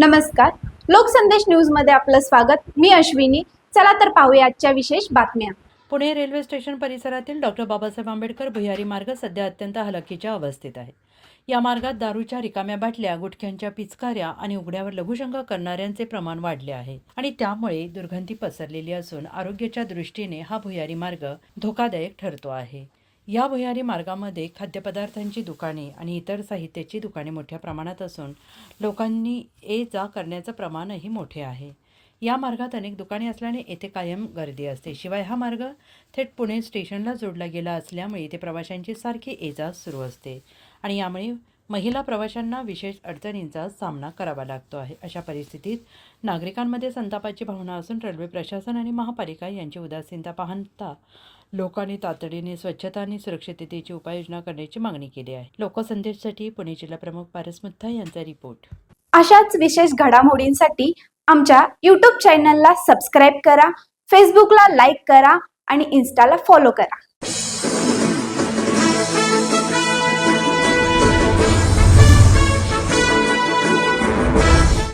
नमस्कार. लोकसंदेश न्यूजमध्ये आपलं स्वागत. मी अश्विनी. चला तर पाहूया आजच्या विशेष बातम्या. पुणे रेल्वे स्टेशन परिसरातील डॉक्टर बाबासाहेब आंबेडकर भुयारी मार्ग सध्या अत्यंत हलकीच्या अवस्थेत आहे. या मार्गात दारूच्या रिकाम्या बाटल्या गुटख्यांच्या पिचकाऱ्या आणि उघड्यावर लघुशंका करणाऱ्यांचे प्रमाण वाढले आहे आणि त्यामुळे दुर्गंधी पसरलेली असून आरोग्याच्या दृष्टीने हा भुयारी मार्ग धोकादायक ठरतो आहे. या भुयारी मार्गामध्ये खाद्यपदार्थांची दुकाने आणि इतर साहित्याची दुकाने मोठ्या प्रमाणात असून लोकांनी ये जा करण्याचं प्रमाणही मोठे आहे. या मार्गात अनेक दुकाने असल्याने येथे कायम गर्दी असते. शिवाय हा मार्ग थेट पुणे स्टेशनला जोडला गेला असल्यामुळे इथे प्रवाशांची सारखी ये जा सुरू असते आणि यामुळे महिला प्रवाशांना विशेष अडचणींचा सामना करावा लागतो आहे. अशा परिस्थितीत नागरिकांमध्ये संतापाची भावना असून रेल्वे प्रशासन आणि महापालिका यांची उदासीनता पाहता लोकांनी तातडीने स्वच्छता आणि सुरक्षिततेची उपाययोजना करण्याची मागणी केली आहे. लोकसंदेशसाठी पुणे जिल्हा प्रमुख पारस मुथा यांचा रिपोर्ट. अशाच विशेष घडामोडींसाठी आमच्या यूट्यूब चॅनलला सबस्क्राईब करा फेसबुकला लाईक करा आणि इन्स्टाला फॉलो करा.